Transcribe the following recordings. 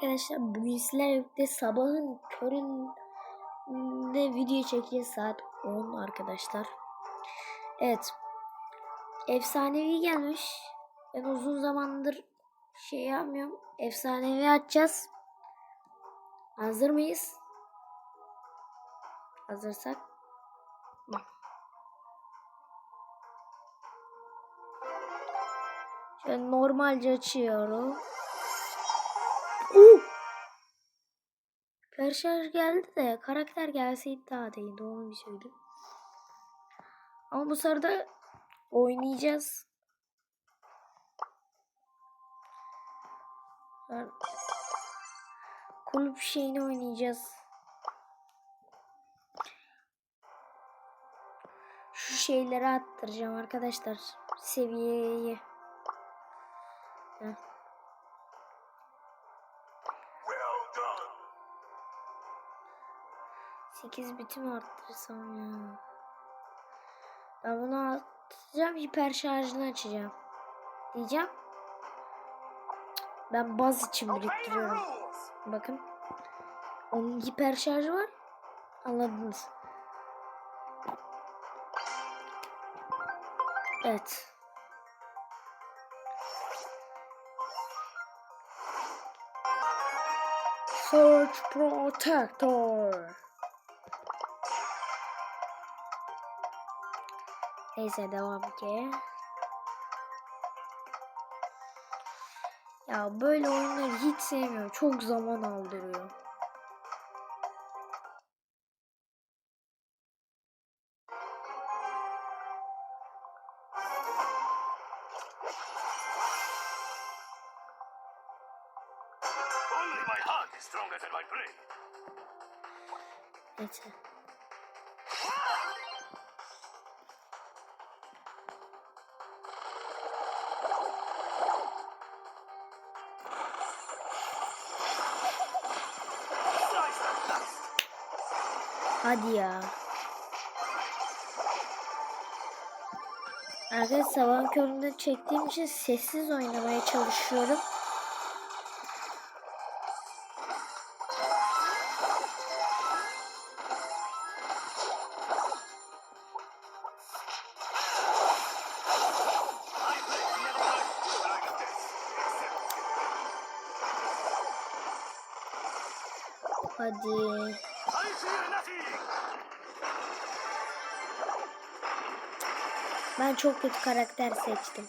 arkadaşlar bugün sizlerle birlikte sabahın köründe video çekeceğiz saat 10 arkadaşlar. Evet. Efsanevi gelmiş. Ben uzun zamandır şey yapmıyorum. Efsanevi açacağız. Hazır mıyız? Hazırsak. Bak. Şöyle normalce açıyorum. Perşarj geldi de karakter gelseydi daha da iyiydi onu bir söyleyeyim. Ama bu sırada oynayacağız. Kulüp şeyini oynayacağız. Şu şeyleri attıracağım arkadaşlar. Seviyeyi. 8 bitim arttırsam ya. Ben bunu atacağım hiper şarjını açacağım. Diyeceğim. Ben baz için biriktiriyorum. Bakın. Onun hiper şarjı var. Anladınız. Evet. Search Protector. Neyse devam ki. Ya böyle oyunları hiç sevmiyorum. Çok zaman aldırıyor. Only my heart is stronger than my brain. Neyse. Hadi ya. Arkadaşlar sabah köründe çektiğim için sessiz oynamaya çalışıyorum. Hadi. Çok kötü karakter seçtim.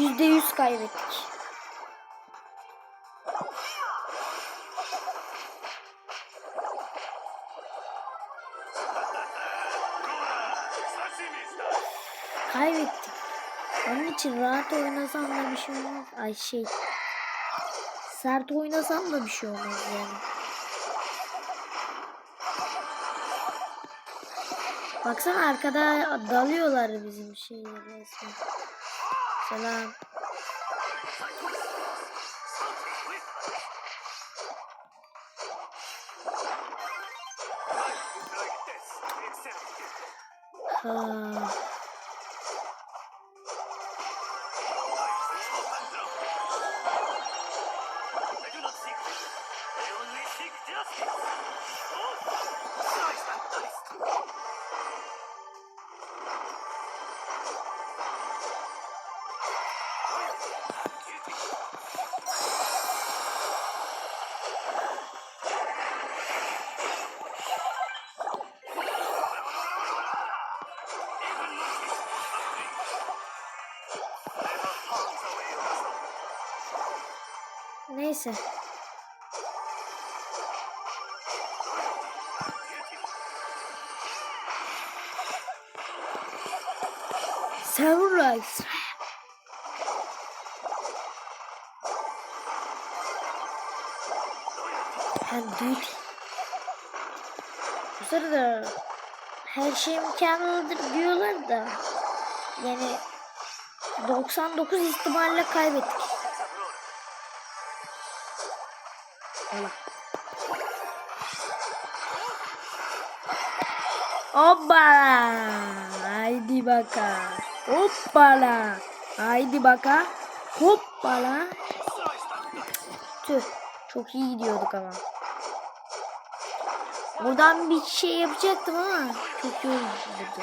Yüzde yüz kaybettik. Kaybettik. Onun için rahat oynasam da bir şey olmaz. Ay şey. Sert oynasam da bir şey olmaz yani. Baksana arkada dalıyorlar bizim şeyi resmen. Selam. Like Neyse. Samurai. And dude. Bu sırada her şey mükemmeldir diyorlar da yani 99 ihtimalle kaybettik. Allah. Hoppala. Haydi baka. Hoppala. Haydi baka. Hoppala. Tüh. Çok iyi gidiyorduk ama. Buradan bir şey yapacaktım ama çok iyi oldu.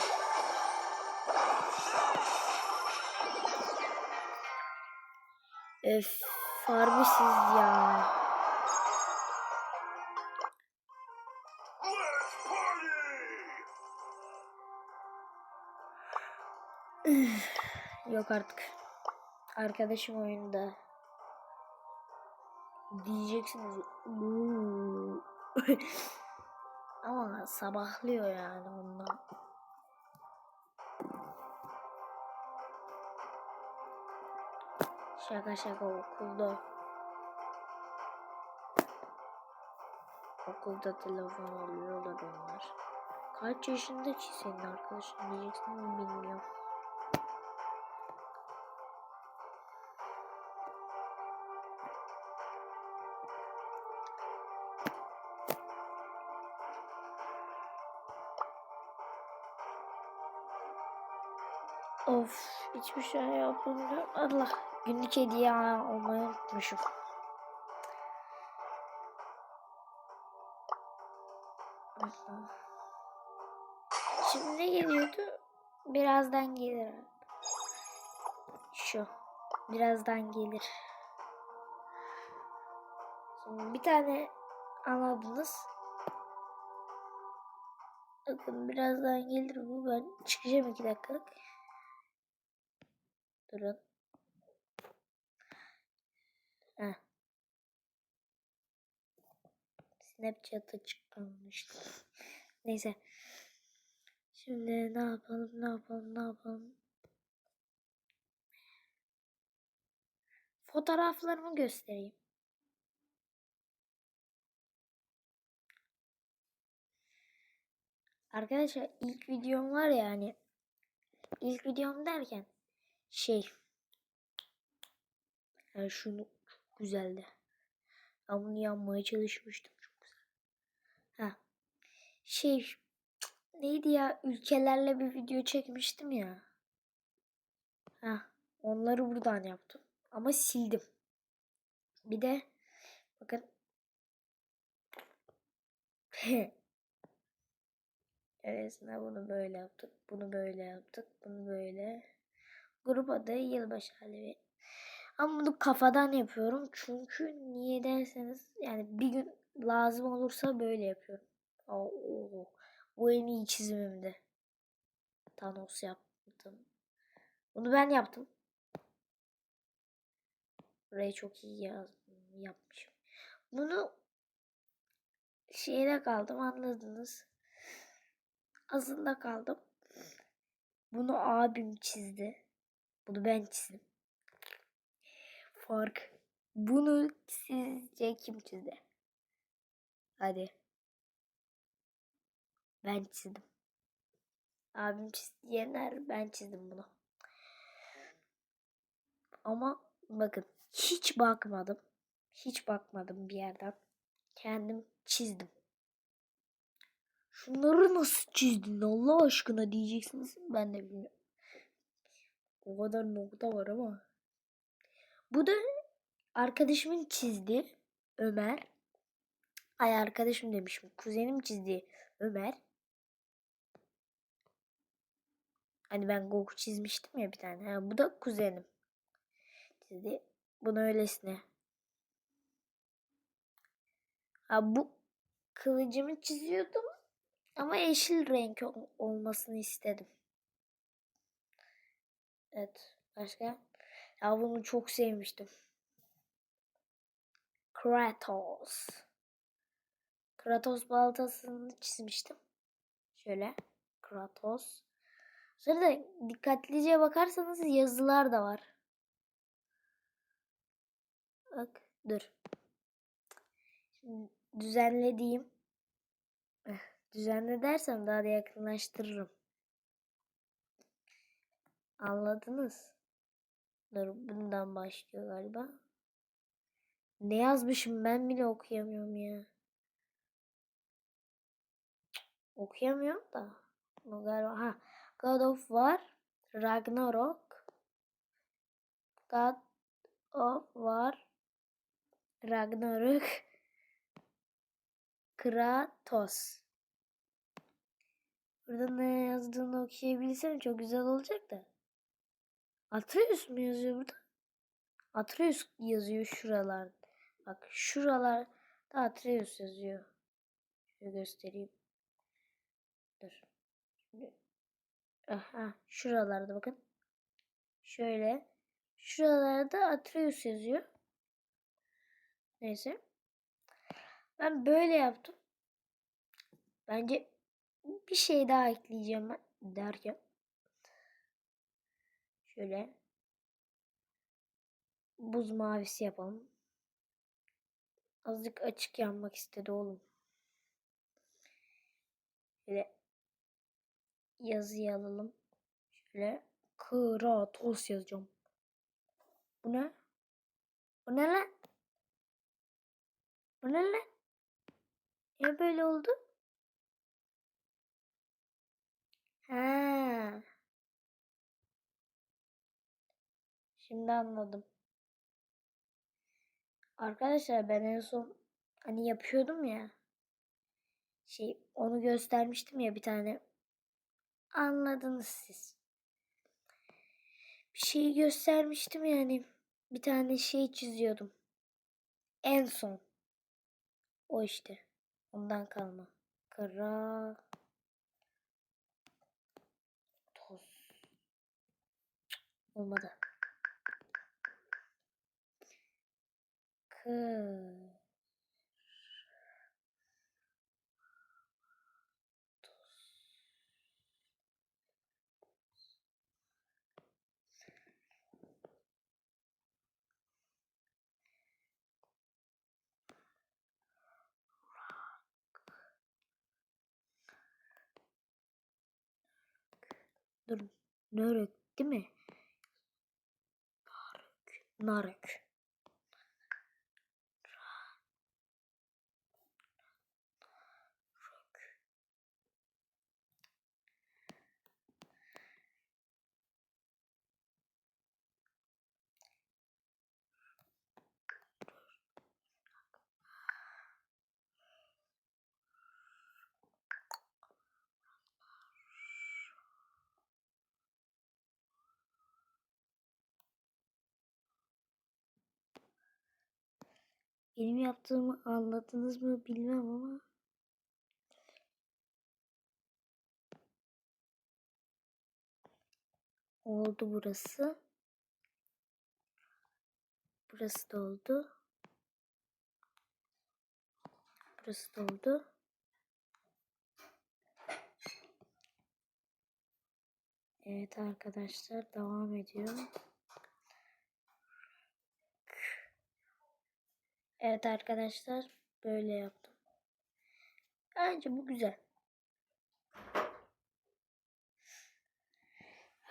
Ya. Yok artık. Arkadaşım oyunda. Diyeceksiniz. Ama sabahlıyor yani ondan. Şaka şaka okulda. Okulda telefon alıyorlar onlar. Kaç yaşında ki senin arkadaşın diyeceksin bilmiyorum. Of hiçbir şey yapamıyorum. Allah günlük hediye olmayı unutmuşum. Şimdi ne geliyordu? Birazdan gelir. Şu. Birazdan gelir. Şimdi bir tane anladınız. Bakın birazdan gelir bu. Ben çıkacağım iki dakikalık. Durun. Heh. Snapchat'a çıkmamıştı. Neyse. Şimdi ne yapalım, ne yapalım, ne yapalım? Fotoğraflarımı göstereyim. Arkadaşlar ilk videom var ya hani ilk videom derken şey yani şunu çok güzeldi. Ben bunu yapmaya çalışmıştım çok güzel. Ha. Şey neydi ya ülkelerle bir video çekmiştim ya. Ha onları buradan yaptım ama sildim. Bir de bakın Öylesine bunu böyle yaptık. Bunu böyle yaptık. Bunu böyle. Grup adı yılbaşı hali. Ama bunu kafadan yapıyorum. Çünkü niye derseniz yani bir gün lazım olursa böyle yapıyorum. Oo, oo. Bu en iyi çizimimdi. Thanos yaptım. Bunu ben yaptım. Burayı çok iyi yazdım, yapmışım. Bunu şeyde kaldım anladınız. Azında kaldım. Bunu abim çizdi. Bunu ben çizdim. Fark. Bunu sizce kim çizdi? Hadi. Ben çizdim. Abim çizdi diyenler ben çizdim bunu. Ama bakın hiç bakmadım. Hiç bakmadım bir yerden. Kendim çizdim. Şunları nasıl çizdin Allah aşkına diyeceksiniz. Ben de bilmiyorum. O kadar nokta var ama. Bu da arkadaşımın çizdiği Ömer. Ay arkadaşım demişim. Kuzenim çizdiği Ömer. Hani ben Goku çizmiştim ya bir tane. Ha, bu da kuzenim. Çizdi. Bunu öylesine. Ha, bu kılıcımı çiziyordum. Ama yeşil renk ol- olmasını istedim. Evet. Başka? Ya bunu çok sevmiştim. Kratos. Kratos baltasını çizmiştim. Şöyle. Kratos. Sonra da dikkatlice bakarsanız yazılar da var. Bak dur. Şimdi düzenlediğim düzenle dersem daha da yakınlaştırırım. Anladınız? Dur bundan başlıyor galiba. Ne yazmışım ben bile okuyamıyorum ya. Okuyamıyorum da. Galiba ha. God of War, Ragnarok, God of War, Ragnarok, Kratos. Burada ne yazdığını okuyabilsem çok güzel olacak da. Atreus mu yazıyor burada? Atreus yazıyor şuralar. Bak şuralar da Atreus yazıyor. Şöyle göstereyim. Dur. Şimdi. Aha, şuralarda bakın. Şöyle. Şuralarda Atreus yazıyor. Neyse. Ben böyle yaptım. Bence bir şey daha ekleyeceğim ben derken. Şöyle. Buz mavisi yapalım. Azıcık açık yanmak istedi oğlum. Şöyle yazıyı alalım. Şöyle Kratos yazacağım. Bu ne? Bu ne lan? Bu ne lan? Niye böyle oldu? Ha. Şimdi anladım. Arkadaşlar ben en son hani yapıyordum ya. Şey onu göstermiştim ya bir tane. Anladınız siz. Bir şeyi göstermiştim yani. Bir tane şey çiziyordum. En son. O işte. Ondan kalma. Kara toz. Olmadı. Kı Dur. Değil mi? Narük. Narük. Benim yaptığımı anladınız mı bilmem ama oldu burası. Burası da oldu. Burası da oldu. Evet arkadaşlar devam ediyor. Evet arkadaşlar böyle yaptım. Bence bu güzel.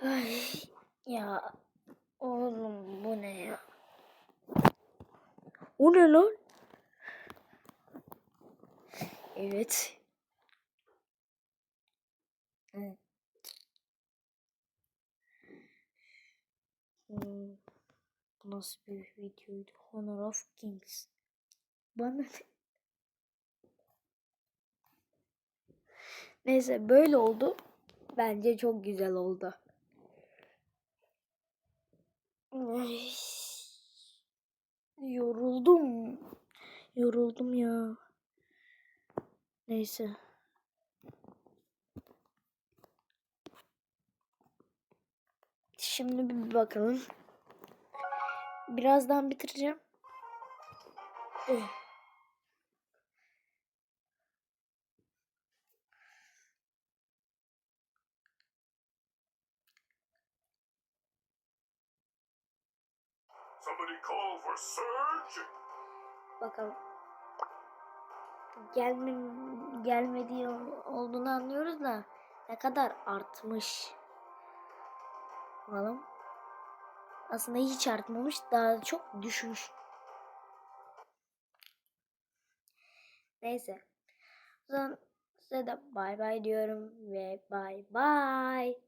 Ay ya oğlum bu ne ya? O ne lan? Evet. Hmm. Bu nasıl bir videoydu? Honor of Kings. Bana ne? Neyse böyle oldu. Bence çok güzel oldu. Yoruldum. Yoruldum ya. Neyse. Şimdi bir bakalım. Birazdan bitireceğim. Eh. Somebody call for surge. Bakalım. Gelme, gelmediği ol- olduğunu anlıyoruz da ne kadar artmış. Bakalım. Aslında hiç artmamış. Daha çok düşmüş. Neyse. O zaman size de bay bay diyorum ve bay bay.